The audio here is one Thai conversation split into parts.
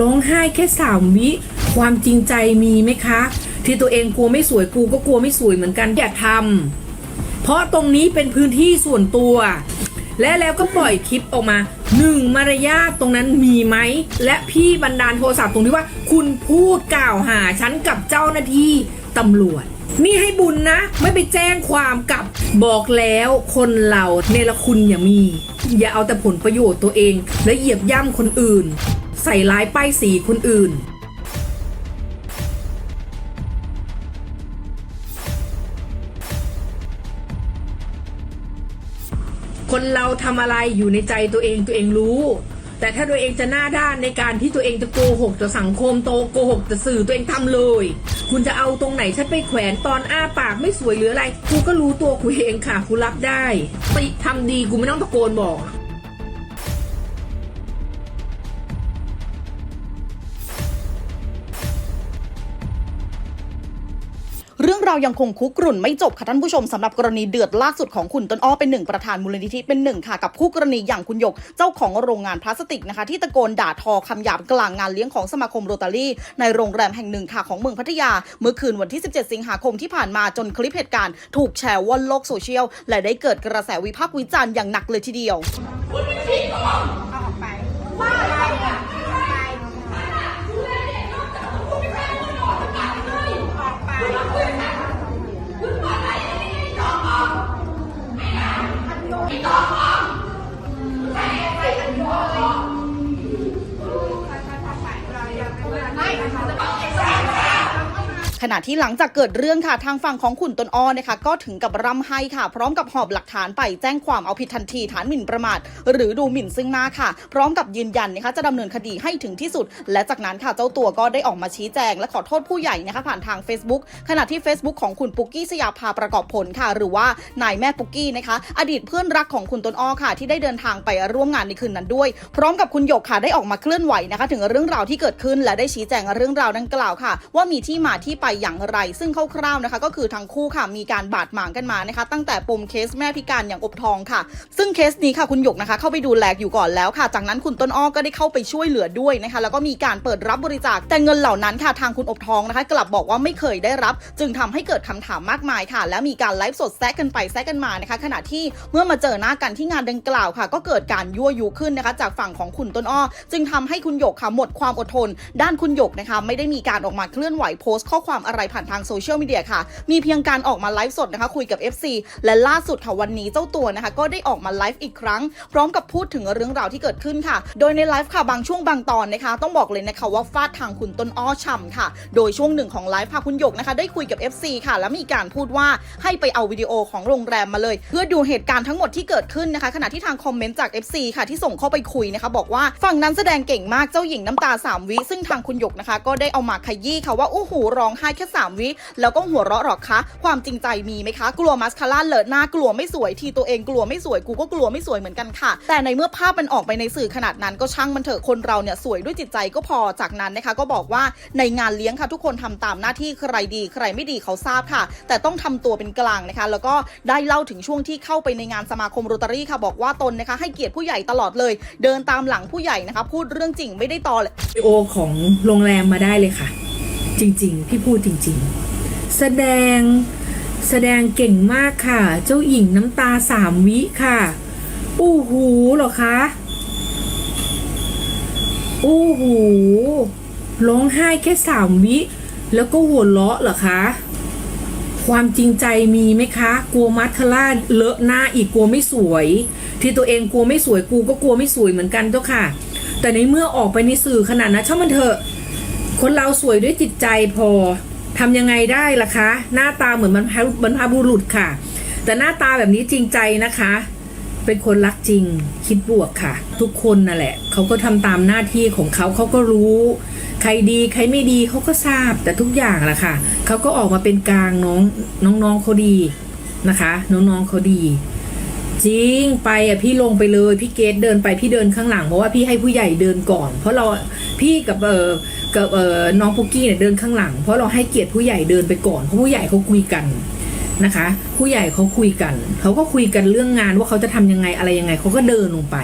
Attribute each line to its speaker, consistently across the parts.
Speaker 1: ร้องไห้แค่สามวิ ความจริงใจมีไหมคะ ที่ตัวเองกลัวไม่สวยกูก็กลัวไม่สวยเหมือนกันอย่าทำเพราะตรงนี้เป็นพื้นที่ส่วนตัว และแล้วก็ปล่อยคลิปออกมาหนึ่งมารยาทตรงนั้นมีไหม และพี่บันดาลโทรศัพท์ตรงที่ว่า คุณพูดกล่าวหาฉันกับเจ้าหน้าที่ตำรวจนี่ให้บุญนะ ไม่ไปแจ้งความกับบอกแล้วคนเราเนรคุณอย่ามี อย่าเอาแต่ผลประโยชน์ตัวเอง และเหยียบย่ำคนอื่น ใส่ร้ายป้ายสีคนอื่น คนเราทำอะไรอยู่ในใจตัวเองตัวเองรู้ แต่ถ้าตัวเองจะหน้าด้านในการที่ตัวเองจะโกหกต่อสังคมโตโกหกต่อสื่อตัวเองทำเลย คุณจะเอาตรงไหนฉันไปแขวนตอนอ้าปากไม่สวยหรืออะไรกูก็รู้ตัวกูเองค่ะกูรับได้ติทำดีกูไม่ต้องตะโกนบอกา
Speaker 2: วยังคงคุกรุ่นไม่จบค่ะท่านผู้ชมสำหรับกรณีเดือดล่าสุดของคุณต้นอ้อเป็นหนึ่งประธานมูลนิธิเป็นหนึ่งค่ะกับคู่กรณีอย่างคุณหยกเจ้าของโรงงานพลาสติกนะคะ ที่ตะโกนด่าทอคำหยาบกลางงานเลี้ยงของสมาคมโรตารี่ ในโรงแรมแห่งหนึ่งค่ะของเมืองพัทยา เมื่อคืนวันที่ 17 สิงหาคมที่ผ่านมาจนคลิปเหตุการณ์ถูกแชร์ว่อนโลกโซเชียลและได้เกิดกระแสวิพากษ์วิจารณ์อย่างหนักเลยทีเดียว ขณะที่หลังจากเกิดเรื่องค่ะทางฝั่งของคุณต้นอ้อนะคะ ก็ถึงกับร่ำไห้ค่ะ พร้อมกับหอบหลักฐานไปแจ้งความเอาผิดทันทีฐานหมิ่นประมาท หรือดูหมิ่นซึ่งหน้าค่ะ พร้อมกับยืนยันนะคะจะดำเนินคดีให้ถึงที่สุด และจากนั้นค่ะเจ้าตัวก็ได้ออกมาชี้แจง และขอโทษผู้ใหญ่นะคะผ่านทาง Facebook ขณะที่ Facebook ของคุณปุกกี้สยาภาประกอบผลค่ะ หรือว่านายแม่ปุกกี้นะคะ อดีตเพื่อนรักของคุณตนอ้อค่ะ ที่ได้เดินทางไปร่วมงานในคืนนั้นด้วย พร้อมกับคุณหยกค่ะได้ออกมาเคลื่อนไหวนะคะ ถึงเรื่องราวที่เกิดขึ้นและได้ชี้แจงเรื่องราวดังกล่าวค่ะ ว่ามีที่มาที่ไปอย่างไร ซึ่งคร่าวๆนะคะ ก็คือทั้งคู่ค่ะมีการบาดหมางกันมานะคะ ตั้งแต่ปมเคสแม่พิการอย่างอบทองค่ะ ซึ่งเคสนี้ค่ะคุณหยกนะคะ เข้าไปดูแลอยู่ก่อนแล้วค่ะ จากนั้นคุณต้นอ้อก็ได้เข้าไปช่วยเหลือด้วยนะคะ แล้วก็มีการเปิดรับบริจาคแต่เงินเหล่านั้นค่ะทางคุณอบทองนะคะ กลับบอกว่าไม่เคยได้รับ จึงทำให้เกิดคำถามมากมายค่ะ และมีการไลฟ์สดแซะกันไปแซะกันมานะคะ ขณะที่เมื่อมาเจอหน้ากันที่งานดังกล่าวค่ะ ก็เกิดการยั่วยุขึ้นนะคะ จากฝั่งของคุณต้นอ้อ จึงทำให้คุณหยกค่ะหมดความอดทน ด้านคุณหยกนะคะ ไม่ได้มีการออกมาเคลื่อนไหวโพสต์ข้อความอะไรผ่านทางโซเชียลมีเดียค่ะ มีเพียงการออกมาไลฟ์สดนะคะคุยกับ FC และล่าสุดค่ะวันนี้เจ้าตัวนะคะ ก็ได้ออกมาไลฟ์อีกครั้ง พร้อมกับพูดถึงเรื่องราวที่เกิดขึ้นค่ะ โดยในไลฟ์ค่ะบางช่วงบางตอนนะคะ ต้องบอกเลยนะคะว่าฟาดทางคุณต้นอ้อฉ่ำค่ะ โดยช่วงหนึ่งของไลฟ์ค่ะคุณหยกนะคะ ได้คุยกับ FC ค่ะ แล้วมีการพูดว่าให้ไปเอาวิดีโอของโรงแรมมาเลย เพื่อดูเหตุการณ์ทั้งหมดที่เกิดขึ้นนะคะขณะที่ทางคอมเมนต์จาก FC ค่ะที่ส่งเข้าไปคุยนะคะบอกว่าฝั่งนั้นแสดงเก่งมากเจ้าหญิงน้ำตาสามวิซึ่งทางคุณหยกนะคะ ก็ได้เอามาขยี้ค่ะว่าโอ้โหร้องไห้แค่สามวิแล้วก็หัวเราะหรอกคะความจริงใจมีไหมคะ กลัวมัสคาร่าเลอะหน้ากลัวไม่สวยทีตัวเองกลัวไม่สวยกูก็กลัวไม่สวยเหมือนกันค่ะ แต่ในเมื่อภาพมันออกไปในสื่อขนาดนั้นก็ช่างมันเถอะคนเราเนี่ยสวยด้วยจิตใจก็พอจากนั้นนะคะ ก็บอกว่าในงานเลี้ยงค่ะทุกคนทำตามหน้าที่ใครดี ใครไม่ดีเขาทราบค่ะ แต่ต้องทำตัวเป็นกลางนะคะ แล้วก็ได้เล่าถึงช่วงที่เข้าไปในงานสมาคมโรตารี่ค่ะบอกว่าตนนะคะ ให้เกียรติผู้ใหญ่ตลอดเลย เดินตามหลังผู้ใหญ่นะคะ พูดเรื่องจริงไม่ได้ตอเลย
Speaker 1: วิดีโอของโรงแรมมาได้เลยค่ะ จริงๆ พี่พูดจริง ๆ แสดงแสดงเก่งมากค่ะ เจ้าหญิงน้ำตาสามวิค่ะอู้หูเหรอคะอู้หูร้องไห้แค่สามวิ แล้วก็หัวเราะเหรอคะ ความจริงใจมีไหมคะ กลัวมัสคาร่าเลอะหน้าอีกกลัวไม่สวย ที่ตัวเองกลัวไม่สวยกูก็กลัวไม่สวยเหมือนกันเจ้าค่ะ แต่ในเมื่อออกไปในสื่อขนาดนั้นช่างมันเถอะ คนเราสวยด้วยจิตใจพอทำยังไงได้ล่ะคะ หน้าตาเหมือนบรรพบรรพบุรุษค่ะ แต่หน้าตาแบบนี้จริงใจนะคะ เป็นคนรักจริงคิดบวกค่ะ ทุกคนนั่นแหละเขาก็ทำตามหน้าที่ของเขาเขาก็รู้ ใครดีใครไม่ดีเขาก็ทราบแต่ทุกอย่างแหละค่ะเขาก็ออกมาเป็นกลางน้องน้องๆเขาดีนะคะ น้องๆเขาดี จริงไปอะพี่ลงไปเลยพี่เกดเดินไปพี่เดินข้างหลังเพราะว่าพี่ให้ผู้ใหญ่เดินก่อน เพราะเราพี่กับเออกับเออน้องปุกกี้เนี่ยเดินข้างหลัง เพราะเราให้เกียรติผู้ใหญ่เดินไปก่อนเพราะผู้ใหญ่เขาคุยกันนะคะ ผู้ใหญ่เขาคุยกันเขาก็คุยกันเรื่องงานว่าเขาจะทำยังไงอะไรยังไงเขาก็เดินลงไป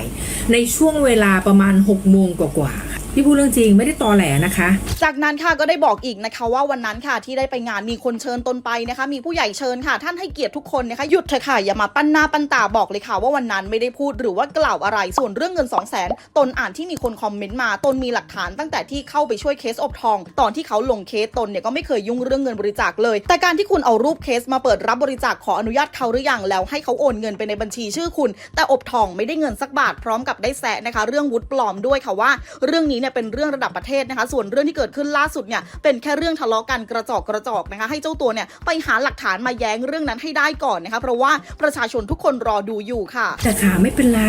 Speaker 1: ในช่วงเวลาประมาณหกโมงกว่าๆ พี่พูดเรื่องจริงไม่ได้ตอแหลนะคะ
Speaker 2: จากนั้นค่ะก็ได้บอกอีกนะคะว่าวันนั้นค่ะที่ได้ไปงานมีคนเชิญตนไปนะคะ มีผู้ใหญ่เชิญค่ะ ท่านให้เกียรติทุกคนนะคะหยุดเถอะค่ะอย่ามาปั้นหน้าปั้นตาบอกเลยค่ะ ว่าวันนั้นไม่ได้พูดหรือว่ากล่าวอะไรส่วนเรื่องเงิน2 0 0 0 0 0ตนอ่านที่มีคนคอมเมนต์มาตนมีหลักฐานตั้งแต่ที่เข้าไปช่วยเคสอบทอง ตอนที่เขาลงเคสตนเนี่ยก็ไม่เคยยุ่งเรื่องเงินบริจาคเลย แต่การที่คุณเอารูปเคสมาเปิดรับบริจาคขออนุญาตเขาหรือยังแล้ว ให้เขาโอนเงินไปในบัญชีชื่อคุณ แต่อบทองไม่ได้เงินสักบาทพร้อมกับได้แซะนะคะ เรื่องวุฒิปลอมด้วยค่ะว่า เรื่องนี้เนี่ยเป็นเรื่องระดับประเทศนะคะ ส่วนเรื่องที่เกิดขึ้นล่าสุดเนี่ยเป็นแค่เรื่องทะเลาะกันกระจอกกระจอกนะคะ ให้เจ้าตัวเนี่ยไปหาหลักฐานมาแย้งเรื่องนั้นให้ได้ก่อนนะคะ เพราะว่าประชาชนทุกคนรอดูอยู่ค่ะ
Speaker 1: แต่ขาไม่เป็นไร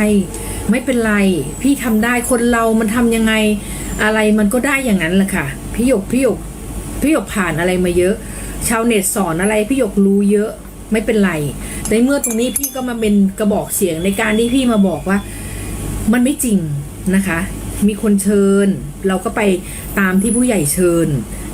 Speaker 1: ไม่เป็นไร พี่ทำได้คนเรามันทำยังไงอะไรมันก็ได้อย่างนั้นแหละค่ะพี่หยกพี่หยกพี่หยกผ่านอะไรมาเยอะ ชาวเน็ตสอนอะไรพี่หยกรู้เยอะไม่เป็นไร ในเมื่อตรงนี้พี่ก็มาเป็นกระบอกเสียงในการที่พี่มาบอกว่า มันไม่จริงนะคะ มีคนเชิญ เราก็ไปตามที่ผู้ใหญ่เชิญ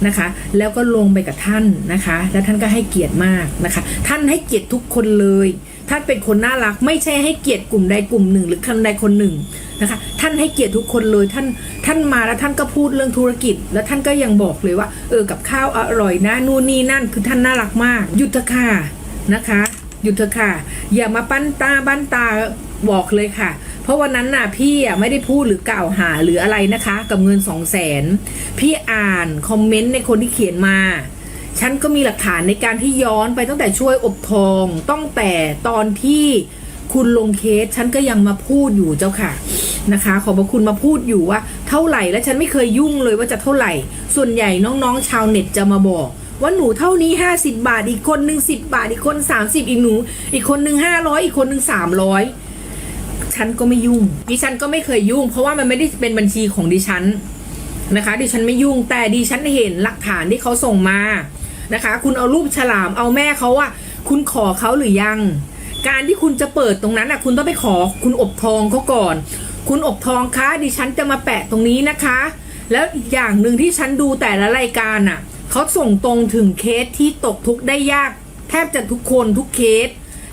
Speaker 1: นะคะ แล้วก็ลงไปกับท่านนะคะ แล้วท่านก็ให้เกียรติมากนะคะ ท่านให้เกียรติทุกคนเลยท่านเป็นคนน่ารักไม่ใช่ให้เกียรติกลุ่มใดกลุ่มหนึ่ง หรือคนใดคนหนึ่งนะคะ ท่านให้เกียรติทุกคนเลยท่านท่านมาแล้วท่านก็พูดเรื่องธุรกิจ แล้วท่านก็ยังบอกเลยว่า เออกับข้าวอร่อยนะนู่นนี่นั่นคือท่านน่ารักมากหยุดเถอะค่ะนะคะหยุดเถอะค่ะอย่ามาปั้นตาบ้านตา บอกเลยค่ะ เพราะวันนั้นน่ะพี่อะไม่ได้พูดหรือกล่าวหาหรืออะไรนะคะ กับเงินสองแสนพี่อ่านคอมเมนต์ในคนที่เขียนมาฉันก็มีหลักฐานในการที่ย้อนไปตั้งแต่ช่วยอบทองตั้งแต่ตอนที่คุณลงเคสฉันก็ยังมาพูดอยู่เจ้าค่ะนะคะ ขอบพระคุณมาพูดอยู่ว่า เท่าไหร่และฉันไม่เคยยุ่งเลยว่าจะเท่าไหร่ ส่วนใหญ่น้องๆ ชาวเน็ตจะมาบอก ว่าหนูเท่านี้ 50 บาทอีกคนหนึ่ง10 บาทอีกคน 30 อีกหนู อีกคนหนึ่ง500 อีกคนหนึ่ง300 ฉันก็ไม่ยุ่ง ดิฉันก็ไม่เคยยุ่ง เพราะว่ามันไม่ได้เป็นบัญชีของดิฉันนะคะ ดิฉันไม่ยุ่งแต่ดิฉันเห็นหลักฐานที่เขาส่งมานะคะ คุณเอารูปฉลามเอาแม่เขาอะคุณขอเขาหรือยัง การที่คุณจะเปิดตรงนั้นอะคุณต้องไปขอคุณอบทองเขาก่อน คุณอบทองคะดิฉันจะมาแปะตรงนี้นะคะ แล้วอีกอย่างหนึ่งที่ฉันดูแต่ละรายการอะเขาส่งตรงถึงเคสที่ตกทุกข์ได้ยาก แทบจะทุกคนทุกเคส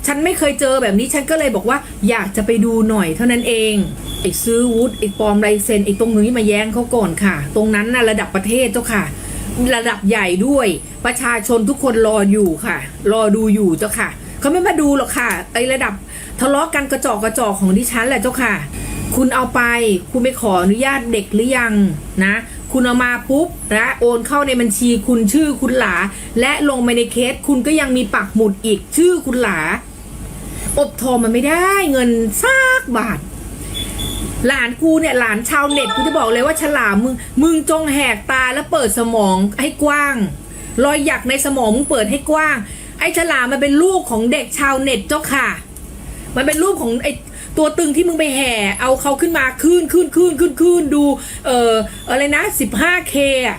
Speaker 1: ฉันไม่เคยเจอแบบนี้ฉันก็เลยบอกว่าอยากจะไปดูหน่อยเท่านั้นเองไอ้ซื้อวุฒิไอ้ปลอมลายเซ็นไอ้ตรงนี้มาแย้งเขาก่อนค่ะ ตรงนั้นน่ะระดับประเทศเจ้าค่ะ ระดับใหญ่ด้วย ประชาชนทุกคนรออยู่ค่ะ รอดูอยู่เจ้าค่ะเขาไม่มาดูหรอกค่ะไอ้ระดับทะเลาะกันกระจอกกระจอกของดิฉันแหละเจ้าค่ะ คุณเอาไป คุณไปขออนุญาตเด็กหรือยังนะ คุณเอามาปุ๊บนะโอนเข้าในบัญชีคุณชื่อคุณหลา และลงไปในเคสคุณก็ยังมีปักหมุดอีกชื่อคุณหลา อบทองมันไม่ได้เงินสักบาท หลานกูเนี่ยหลานชาวเน็ตกูจะบอกเลยว่าฉลามมึง มึงจงแหกตาแล้วเปิดสมองให้กว้าง รอยหยักในสมองมึงเปิดให้กว้าง ไอ้ฉลามมันเป็นลูกของเด็กชาวเน็ตเจ้าค่ะ มันเป็นรูปของไอ้ตัวตึงที่มึงไปแห่ เอาเขาขึ้นมาขึ้นขึ้นขึ้นขึ้นขึ้นดู เอ่ออะไรนะ 15K อะ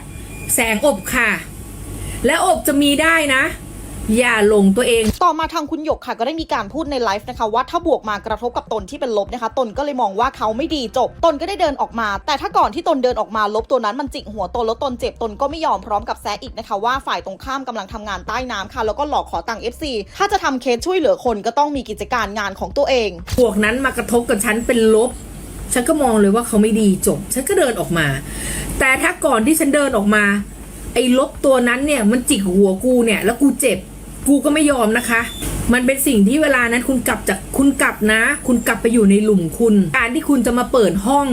Speaker 1: แสงอบค่ะ และอบจะมีได้นะ อย่าหลงตัวเอง
Speaker 2: ต่อมาทางคุณหยกค่ะก็ได้มีการพูดในไลฟ์นะคะว่าถ้าบวกมากระทบกับตนที่เป็นลบนะคะ ตนก็เลยมองว่าเขาไม่ดีจบ ตนก็ได้เดินออกมา แต่ถ้าก่อนที่ตนเดินออกมาลบตัวนั้นมันจิกหัวตนแล้วตนเจ็บตนก็ไม่ยอมพร้อมกับแซะอีกนะคะว่าฝ่ายตรงข้ามกำลังทำงานใต้น้ำค่ะ แล้วก็หลอกขอตังค์ FC ถ้าจะทำเคสช่วยเหลือคนก็ต้องมีกิจการงานของตัวเอง
Speaker 1: พวกนั้นมากระทบกับฉันเป็นลบ ฉันก็มองเลยว่าเขาไม่ดีจบ ฉันก็เดินออกมา แต่ถ้าก่อนที่ฉันเดินออกมา ไอ้ลบตัวนั้นเนี่ยมันจิกหัวกูเนี่ยแล้วกูเจ็บ กูก็ไม่ยอมนะคะ มันเป็นสิ่งที่เวลานั้นคุณกลับจากคุณกลับนะ คุณกลับไปอยู่ในหลุมคุณ การที่คุณจะมาเปิดห้อง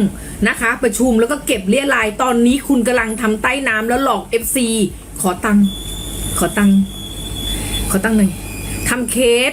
Speaker 1: นะคะ ประชุมแล้วก็เก็บเรียรายตอนนี้คุณกำลังทำใต้น้ำแล้วหลอก FC ขอตังค์ขอตังค์ขอตังหน่อยทำเคส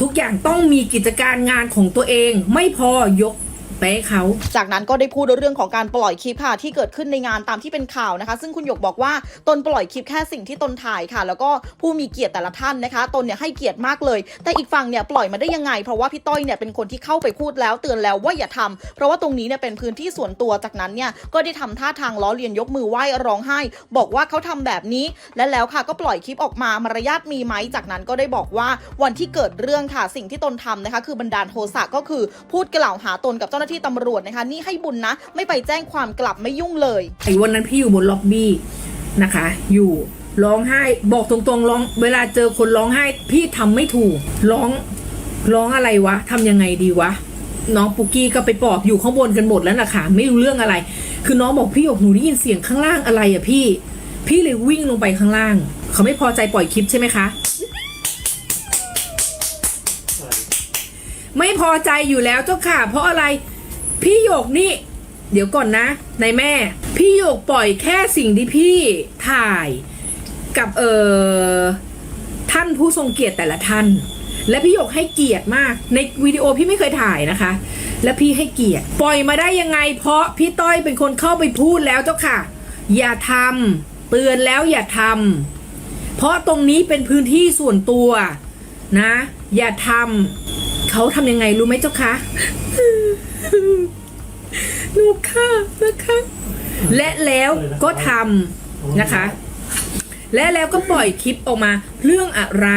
Speaker 1: ทุกอย่างต้องมีกิจการงานของตัวเอง ไม่พอยก ไปให้เขา
Speaker 2: จากนั้นก็ได้พูดเรื่องของการปล่อยคลิปค่ะ ที่เกิดขึ้นในงานตามที่เป็นข่าวนะคะ ซึ่งคุณหยกบอกว่าตนปล่อยคลิปแค่สิ่งที่ตนถ่ายค่ะ แล้วก็ผู้มีเกียรติแต่ละท่านนะคะ ตนเนี่ยให้เกียรติมากเลย แต่อีกฝั่งเนี่ยปล่อยมาได้ยังไง เพราะว่าพี่ต้อยเนี่ยเป็นคนที่เข้าไปพูดแล้วเตือนแล้วว่าอย่าทำเพราะว่าตรงนี้เนี่ยเป็นพื้นที่ส่วนตัวจากนั้นเนี่ยก็ได้ทำท่าทางล้อเลียนยกมือไหว้ร้องไห้ บอกว่าเขาทำแบบนี้ และแล้วค่ะก็ปล่อยคลิปออกมามารยาทมีไหมจากนั้นก็ได้บอกว่าวันที่เกิดเรื่องค่ะสิ่งที่ตนทำนะคะ คือบันดาลโทสะก็คือพูดกล่าวหาตนกับเจ้าหน้าที่ตำรวจนะคะ นี่ให้บุญนะ ไม่ไปแจ้งความกลับไม่ยุ่งเลย
Speaker 1: ไอ้วันนั้นพี่อยู่บนล็อบบี้นะคะ อยู่ร้องไห้บอกตรงๆร้อง เวลาเจอคนร้องไห้ พี่ทำไม่ถูก ร้องร้องอะไรวะทำยังไงดีวะ น้องปุกกี้ก็ไปปลอบอยู่ข้างบนกันหมดแล้วนะคะไม่รู้เรื่องอะไร คือน้องบอกพี่หยกหนูได้ยินเสียงข้างล่างอะไรอะพี่ พี่เลยวิ่งลงไปข้างล่าง เขาไม่พอใจปล่อยคลิปใช่ไหมคะ ไม่พอใจอยู่แล้วเจ้าค่ะ เพราะอะไร พี่หยกนี่ เดี๋ยวก่อนนะนายแม่ พี่หยกปล่อยแค่สิ่งที่พี่ถ่ายกับเออท่านผู้ทรงเกียรติแต่ละท่าน และพี่หยกให้เกียรติมาก ในวิดีโอพี่ไม่เคยถ่ายนะคะ และพี่ให้เกียรติ ปล่อยมาได้ยังไง เพราะพี่ต้อยเป็นคนเข้าไปพูดแล้วเจ้าค่ะ อย่าทำเตือนแล้วอย่าทำเพราะตรงนี้เป็นพื้นที่ส่วนตัวนะ อย่าทำเขาทำยังไงรู้ไหมเจ้าคะ หนูค่ะนะคะและแล้วก็ทำนะคะ และแล้วก็ปล่อยคลิปออกมาเรื่องอะไร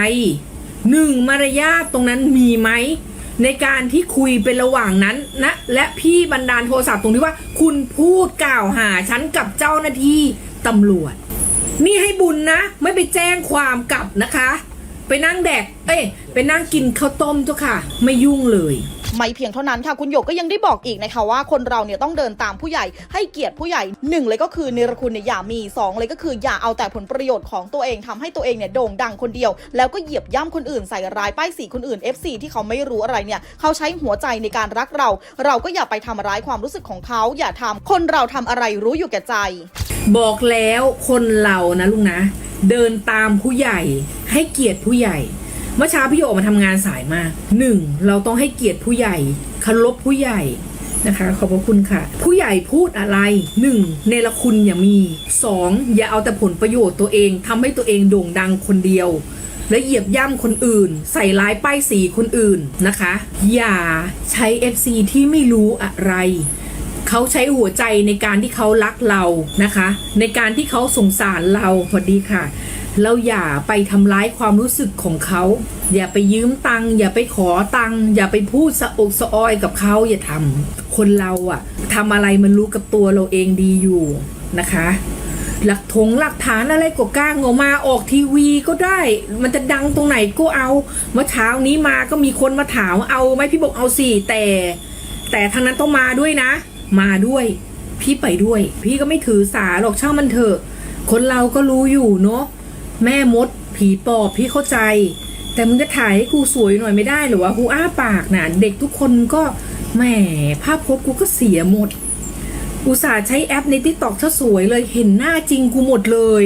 Speaker 1: หนึ่งมารยาทตรงนั้นมีไหมในการที่คุยเป็นระหว่างนั้นนะและพี่บันดาลโทรศัพท์ตรงที่ว่า คุณพูดกล่าวหาฉันกับเจ้าหน้าที่ตำรวจ นี่ให้บุญนะ ไม่ไปแจ้งความกลับนะคะ ไปนั่งแดก เอ้ยไปนั่งกินข้าวต้มเจ้าค่ะ ไม่ยุ่งเลย
Speaker 2: ไม่เพียงเท่านั้นค่ะคุณหยกก็ยังได้บอกอีกนะคะว่าคนเราเนี่ยต้องเดินตามผู้ใหญ่ให้เกียรติผู้ใหญ่หนึ่งเลยก็คือเนรคุณเนี่ยอย่ามีสองเลยก็คืออย่าเอาแต่ผลประโยชน์ของตัวเองทำให้ตัวเองเนี่ยโด่งดังคนเดียว แล้วก็เหยียบย่ำคนอื่นใส่ร้ายป้ายสีคนอื่น FC ที่เขาไม่รู้อะไรเนี่ยเขาใช้หัวใจในการรักเรา เราก็อย่าไปทำร้ายความรู้สึกของเขาอย่าทำคนเราทำอะไรรู้อยู่แก่ใจ
Speaker 1: บอกแล้วคนเรานะลุงนะ เดินตามผู้ใหญ่ให้เกียรติผู้ใหญ่ เมื่อเช้าพี่โยออกมาทำงานสายมากหนึ่งเราต้องให้เกียรติผู้ใหญ่เคารพผู้ใหญ่นะคะขอบพระคุณค่ะ ผู้ใหญ่พูดอะไรหนึ่งเนรคุณอย่ามีสองอย่าเอาแต่ผลประโยชน์ตัวเองทำให้ตัวเองโด่งดังคนเดียว และเหยียบย่ำคนอื่น ใส่ร้ายป้ายสีคนอื่นนะคะ อย่าใช้ FC ที่ไม่รู้อะไร เขาใช้หัวใจในการที่เขารักเรานะคะ ในการที่เขาสงสารเราพอดีค่ะ เราอย่าไปทำร้ายความรู้สึกของเขา อย่าไปยืมตังค์อย่าไปขอตังค์อย่าไปพูดสะอกสะออยกับเขาอย่าทำคนเราอะทำอะไรมันรู้กับตัวเราเองดีอยู่นะคะ หลักถงหลักฐานอะไรก็กล้างออกมาออกทีวีก็ได้ มันจะดังตรงไหนก็เอาเมื่อเช้านี้มาก็มีคนมาถามเอาไหมพี่บอกเอาสิแต่ แต่ทางนั้นต้องมาด้วยนะ มาด้วย พี่ไปด้วย พี่ก็ไม่ถือสาหรอกช่างมันเถอะ คนเราก็รู้อยู่เนาะ แม่มด ผีปอบพี่เข้าใจ แต่มึงจะถ่ายให้กูสวยหน่อยไม่ได้หรือว่ากูอ้าปากนะเด็กทุกคนก็แหมภาพพจน์กูก็เสียหมด อุตส่าห์ใช้แอปในทิกตอกถ้าสวยเลยเห็นหน้าจริงกูหมดเลย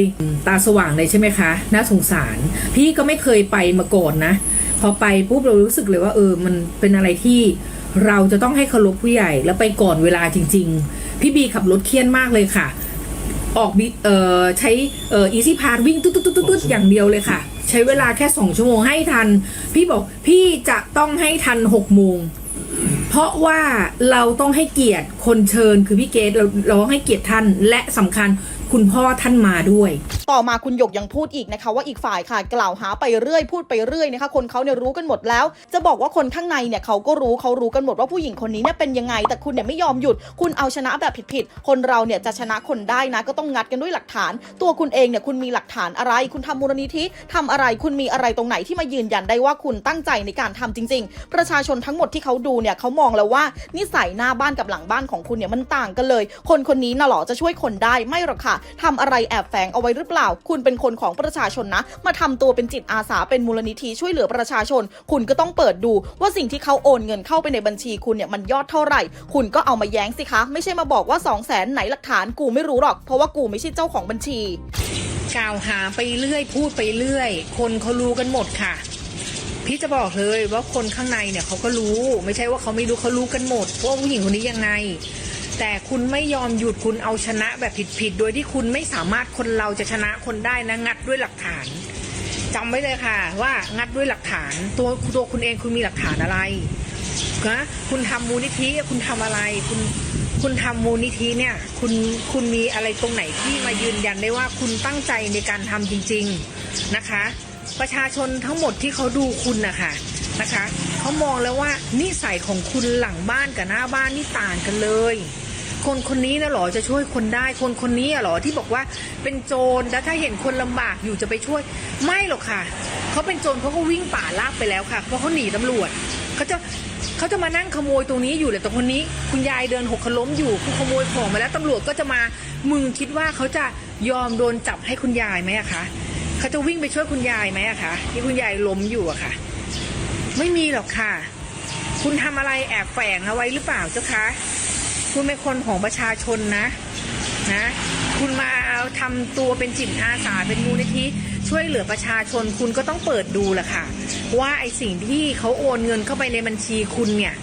Speaker 1: ตาสว่างเลยใช่ไหมคะ น่าสงสาร พี่ก็ไม่เคยไปมาก่อนนะ พอไปปุ๊บเรารู้สึกเลยว่าเออมันเป็นอะไรที่เราจะต้องให้เคารพผู้ใหญ่แล้วไปก่อนเวลาจริง ๆ พี่บีขับรถเครียดมากเลยค่ะ ออกบิเอ่อใช้เอ่ออีซี่พาสวิ่งตุ๊ดตุ๊ดตุ๊ดตุ๊ดอย่างเดียวเลยค่ะ ใช้เวลาแค่สองชั่วโมงให้ทัน พี่บอกพี่จะต้องให้ทันหกโมงเพราะว่าเราต้องให้เกียรติคนเชิญคือพี่เกดเราเราต้องให้เกียรติท่านและสำคัญ คุณพ่อท่านมาด้วย
Speaker 2: ต่อมาคุณหยกยังพูดอีกนะคะ ว่าอีกฝ่ายค่ะกล่าวหาไปเรื่อยพูดไปเรื่อยนะคะ คนเขาเนี่ยรู้กันหมดแล้ว จะบอกว่าคนข้างในเนี่ยเขาก็รู้เขารู้กันหมดว่าผู้หญิงคนนี้เนี่ยเป็นยังไง แต่คุณเนี่ยไม่ยอมหยุด คุณเอาชนะแบบผิดๆคนเราเนี่ยจะชนะคนได้นะ ก็ต้องงัดกันด้วยหลักฐาน ตัวคุณเองเนี่ยคุณมีหลักฐานอะไร คุณทำมูลนิธิทำอะไรคุณมีอะไรตรงไหนที่มายืนยันได้ว่าคุณตั้งใจในการทำจริง ๆ ประชาชนทั้งหมดที่เขาดูเนี่ยเขามองแล้วว่านิสัยหน้าบ้านกับหลังบ้านของคุณเนี่ยมันต่างกันเลย คนคนนี้น่ะหรอจะช่วยคนได้ไม่หรอกค่ะทำอะไรแอบแฝงเอาไว้หรือเปล่า คุณเป็นคนของประชาชนนะ มาทำตัวเป็นจิตอาสาเป็นมูลนิธิช่วยเหลือประชาชน คุณก็ต้องเปิดดูว่าสิ่งที่เขาโอนเงินเข้าไปในบัญชีคุณเนี่ยมันยอดเท่าไหร่ คุณก็เอามาแย้งสิคะ ไม่ใช่มาบอกว่า 2 0 0แสนไหนหลักฐานกูไม่รู้หรอก เพราะว่ากูไม่ใช่เจ้าของบัญชี
Speaker 1: กล่าวหาไปเรื่อยพูดไปเรื่อย คนเขารู้กันหมดค่ะ พี่จะบอกเลยว่าคนข้างในเนี่ยเขาก็รู้ ไม่ใช่ว่าเขาไม่รู้เขารู้กันหมดว่าผู้หญิงคนนี้ยังไง แต่คุณไม่ยอมหยุดคุณเอาชนะแบบผิดๆ โดยที่คุณไม่สามารถคนเราจะชนะคนได้นะงัดด้วยหลักฐานจำไว้เลยค่ะ ว่างัดด้วยหลักฐาน ตัวตัวคุณเองคุณมีหลักฐานอะไรนะคุณทำมูลนิธิคุณทำอะไร คุณคุณทำมูลนิธิเนี่ย คุณคุณมีอะไรตรงไหนที่มายืนยันได้ว่าคุณตั้งใจในการทำจริง ๆนะคะ ประชาชนทั้งหมดที่เขาดูคุณนะคะนะคะเขามองแล้วว่านิสัยของคุณหลังบ้านกับหน้าบ้านนี่ต่างกันเลย คนคนนี้นะหรอจะช่วยคนได้ คนคนนี้อะหรอที่บอกว่าเป็นโจรแล้วถ้าเห็นคนลำบากอยู่จะไปช่วย ไม่หรอกค่ะเขาเป็นโจรเขาก็วิ่งป่าลาบไปแล้วค่ะ เพราะเขาหนีตำรวจเขาจะเขาจะมานั่งขโมยตรงนี้อยู่เลยแต่คนนี้ คุณยายเดินหกล้มอยู่คุณขโมยของมาแล้วตำรวจก็จะมามึงคิดว่าเขาจะยอมโดนจับให้คุณยายไหมอะคะเขาจะวิ่งไปช่วยคุณยายไหมอะคะที่คุณยายล้มอยู่อะค่ะ ไม่มีหรอกค่ะ คุณทำอะไรแอบแฝงเอาไว้หรือเปล่าเจ้าคะ คุณเป็นคนของประชาชนนะนะ คุณมาเอาทำตัวเป็นจิตอาสาเป็นมูลนิธิช่วยเหลือประชาชนคุณก็ต้องเปิดดูแหละค่ะ ว่าไอสิ่งที่เขาโอนเงินเข้าไปในบัญชีคุณเนี่ย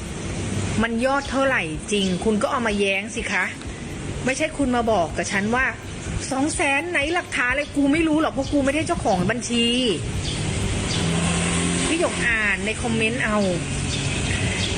Speaker 1: มันยอดเท่าไหร่จริง คุณก็เอามาแย้งสิคะ ไม่ใช่คุณมาบอกกับฉันว่าสองแสนไหนหลักฐานอะไรกูไม่รู้หรอกเพราะกูไม่ได้เจ้าของบัญชีพี่หยกอ่านในคอมเมนต์เอา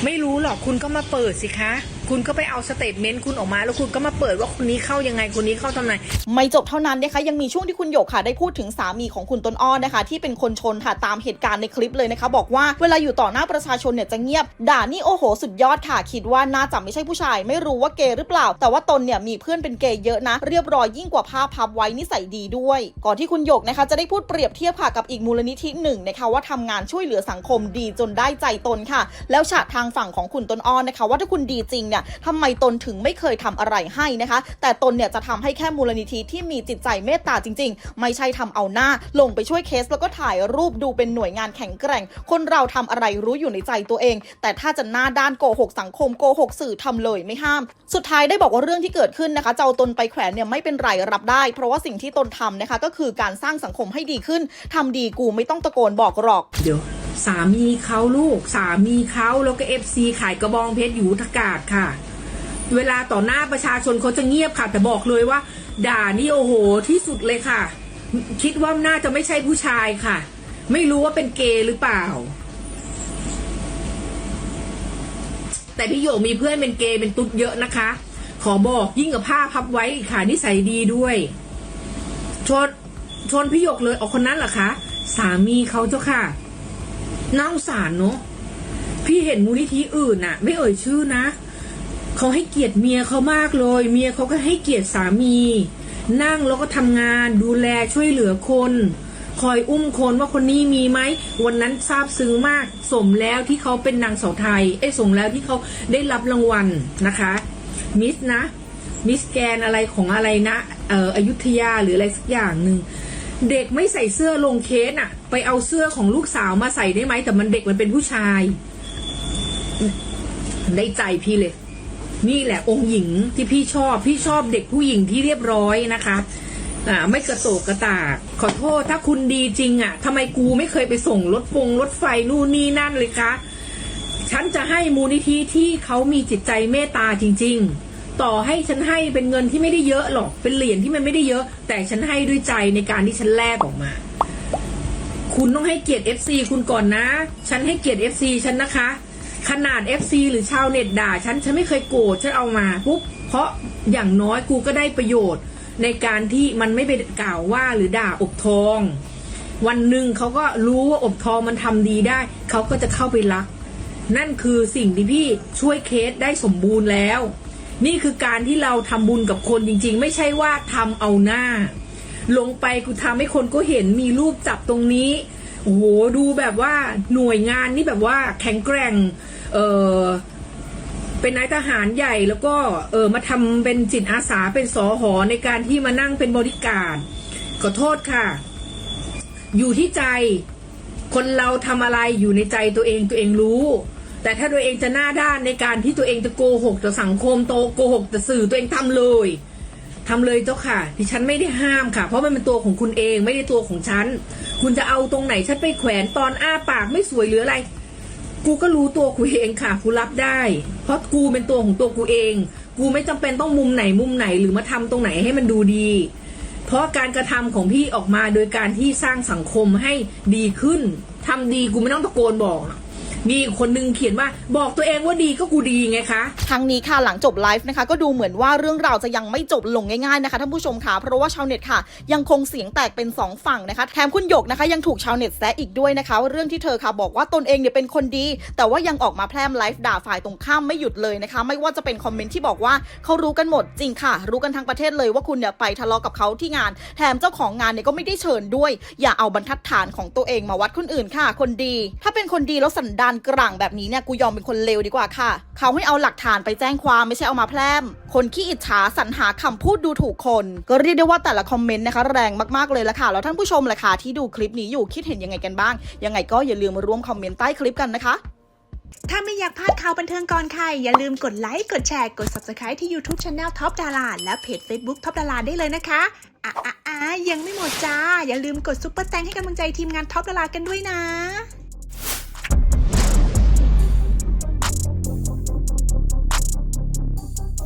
Speaker 1: ไม่รู้หรอกคุณก็มาเปิดสิคะ คุณก็ไปเอาสเตทเมนต์คุณออกมา แล้วคุณก็มาเปิดว่าคนนี้เข้ายังไงคนนี้เข้าทำไม
Speaker 2: ไม่จบเท่านั้นนะคะยังมีช่วงที่คุณหยกค่ะได้พูดถึงสามีของคุณต้นอ้อนะคะ ที่เป็นคนชนค่ะตามเหตุการณ์ในคลิปเลยนะคะ บอกว่าเวลาอยู่ต่อหน้าประชาชนเนี่ยจะเงียบ ด่านี่โอ้โห สุดยอดค่ะ คิดว่าน่าจะไม่ใช่ผู้ชาย ไม่รู้ว่าเกย์หรือเปล่า แต่ว่าตนเนี่ยมีเพื่อนเป็นเกย์เยอะนะ เรียบร้อยยิ่งกว่าผ้าพับไว้นิสัยดีด้วย ก่อนที่คุณหยกนะคะจะได้พูดเปรียบเทียบค่ะกับอีกมูลนิธิหนึ่งนะคะว่าทำงานช่วยเหลือสังคมดีจนได้ใจตนค่ะ แล้วฉะทางฝั่งของคุณต้นอ้อนะคะ ว่าถ้าคุณดีจริงเนี่ยทำไมตนถึงไม่เคยทำอะไรให้นะคะ แต่ตนเนี่ยจะทำให้แค่มูลนิธิที่มีจิตใจเมตตาจริง ๆ ไม่ใช่ทำเอาหน้า ลงไปช่วยเคสแล้วก็ถ่ายรูปดูเป็นหน่วยงานแข็งแกร่ง คนเราทำอะไรรู้อยู่ในใจตัวเอง แต่ถ้าจะหน้าด้านโกหกสังคมโกหกสื่อทำเลยไม่ห้าม สุดท้ายได้บอกว่าเรื่องที่เกิดขึ้นนะคะ เจะเอาตนไปแขวนเนี่ยไม่เป็นไรรับได้ เพราะว่าสิ่งที่ตนทำนะคะก็คือการสร้างสังคมให้ดีขึ้นทำดีกูไม่ต้องตะโกนบอกหรอก
Speaker 1: เดี๋ยวสามีเขาลูกสามีเขาแล้วก็เอฟซีขายกระบองเพชรอยู่ทกาศค่ะเวลาต่อหน้าประชาชนเขาจะเงียบค่ะ แต่บอกเลยว่า ด่านี่โอ้โหที่สุดเลยค่ะ คิดว่าน่าจะไม่ใช่ผู้ชายค่ะ ไม่รู้ว่าเป็นเกย์หรือเปล่า แต่พี่โยกมีเพื่อนเป็นเกย์เป็นตุ๊ดเยอะนะคะ ขอบอกยิ่งกับผ้าพับไว้ค่ะนิสัยดีด้วยชนชนพี่หยกเลยเอาคนนั้นเหรอคะสามีเขาเจ้าค่ะน่าสารเนาะพี่เห็นมูลนิธิอื่นน่ะ ไม่เอ่ยชื่อนะ เขาให้เกียรติเมียเขามากเลย เมียเขาก็ให้เกียรติสามี นั่งแล้วก็ทำงานดูแลช่วยเหลือคน คอยอุ้มคนว่าคนนี้มีไหมวันนั้นซาบซึ้งมากสมแล้วที่เขาเป็นนางสาวไทยเอ้สมแล้วที่เขาได้รับรางวัลนะคะ มิสนะมิสแกนอะไรของอะไรนะเอ่ออยุธยาหรืออะไรสักอย่างหนึ่งเด็กไม่ใส่เสื้อลงเคสอะไปเอาเสื้อของลูกสาวมาใส่ได้ไหมแต่มันเด็กมันเป็นผู้ชาย ได้ใจพี่เลย นี่แหละองค์หญิงที่พี่ชอบ พี่ชอบเด็กผู้หญิงที่เรียบร้อยนะคะอ่าไม่กระโตกกระตาก ขอโทษถ้าคุณดีจริงอะทำไมกูไม่เคยไปส่งรถฟงรถไฟนู่นนี่นั่นเลยคะฉันจะให้มูลนิธิที่เขามีจิตใจเมตตาจริง ๆ ต่อให้ฉันให้เป็นเงินที่ไม่ได้เยอะหรอก เป็นเหรียญที่มันไม่ได้เยอะ แต่ฉันให้ด้วยใจในการที่ฉันแลกออกมา คุณต้องให้เกียรติ FC คุณก่อนนะ ฉันให้เกียรติ FC ฉันนะคะ ขนาด FC หรือชาวเน็ตด่าฉันฉันไม่เคยโกรธฉันเอามาปุ๊บเพราะอย่างน้อยกูก็ได้ประโยชน์ ในการที่มันไม่ไปกล่าวว่าหรือด่าอบทอง วันหนึ่งเขาก็รู้ว่าอบทองมันทำดีได้ เขาก็จะเข้าไปรัก นั่นคือสิ่งที่พี่ช่วยเคสได้สมบูรณ์แล้ว นี่คือการที่เราทำบุญกับคนจริง ๆ ไม่ใช่ว่าทำเอาหน้า ลงไปกูทำให้คนก็เห็นมีรูปจับตรงนี้โอ้โหดูแบบว่าหน่วยงานนี่แบบว่าแข็งแกร่ง เออเป็นนายทหารใหญ่แล้วก็เออมาทำเป็นจิตอาสาเป็นสอหอในการที่มานั่งเป็นบริการขอโทษค่ะ อยู่ที่ใจคนเราทำอะไรอยู่ในใจตัวเองตัวเองรู้ แต่ถ้าตัวเองจะหน้าด้านในการที่ตัวเองจะโกหกต่อสังคมโตโกหกต่อสื่อตัวเองทำเลยทำเลยเจ้าค่ะ ดิฉันไม่ได้ห้ามค่ะ เพราะมันเป็นตัวของคุณเองไม่ได้ตัวของฉัน คุณจะเอาตรงไหนฉันไปแขวนตอนอ้าปากไม่สวยหรืออะไร กูก็รู้ตัวกูเองค่ะ กูรับได้ เพราะกูเป็นตัวของตัวกูเอง กูไม่จำเป็นต้องมุมไหนมุมไหนหรือมาทำตรงไหนให้มันดูดี เพราะการกระทำของพี่ออกมาโดยการที่สร้างสังคมให้ดีขึ้นทำดีกูไม่ต้องตะโกนบอกหรอก มีคนนึงเขียนว่าบอกตัวเองว่าดีก็กูดีไงคะ
Speaker 2: ทั้งนี้ค่ะหลังจบไลฟ์นะคะ ก็ดูเหมือนว่าเรื่องราวจะยังไม่จบลงง่ายๆนะคะท่านผู้ชมค่ะเพราะว่าชาวเน็ตค่ะ ยังคงเสียงแตกเป็น 2 ฝั่งนะคะแถมคุณหยกนะคะ ยังถูกชาวเน็ตแซะอีกด้วยนะคะว่าเรื่องที่เธอค่ะบอกว่าตนเองเนี่ยเป็นคนดี แต่ว่ายังออกมาแพร่ไลฟ์ด่าฝ่ายตรงข้ามไม่หยุดเลยนะคะ ไม่ว่าจะเป็นคอมเมนต์ที่บอกว่าเขารู้กันหมดจริงค่ะ รู้กันทั้งประเทศเลยว่าคุณเนี่ยไปทะเลาะกับเขาที่งาน แถมเจ้าของงานเนี่ยก็ไม่ได้เชิญด้วย อย่าเอาบรรทัดฐานของตัวเองมาวัดคนอื่นค่ะ คนดี ถ้าเป็นคนดีแล้วสันดานานกร่างแบบนี้เนี่ยกูยอมเป็นคนเลวดีกว่าค่ะ เขาให้เอาหลักฐานไปแจ้งความไม่ใช่เอามาแพร่ม คนขี้อิจฉาสรรหาคำพูดดูถูกคน ก็เรียกได้ว่าแต่ละคอมเมนต์นะคะแรงมากๆเลยละค่ะ แล้วท่านผู้ชมล่ะค่ะที่ดูคลิปนี้อยู่คิดเห็นยังไงกันบ้าง ยังไงก็อย่าลืมมาร่วมคอมเมนต์ใต้คลิปกันนะคะ
Speaker 3: ถ้าไม่อยากพลาดข่าวบันเทิงก่อนใคร อย่าลืมกดไลค์ กดแชร์ กด Subscribe ที่ YouTube Channel Top Dara และเพจ Facebook Top Dara ได้เลยนะคะ อะอะอะยังไม่หมดจ้า อย่าลืมกดซุปเปอร์แตงให้กำลังใจทีมงาน Top Dara กันด้วยนะ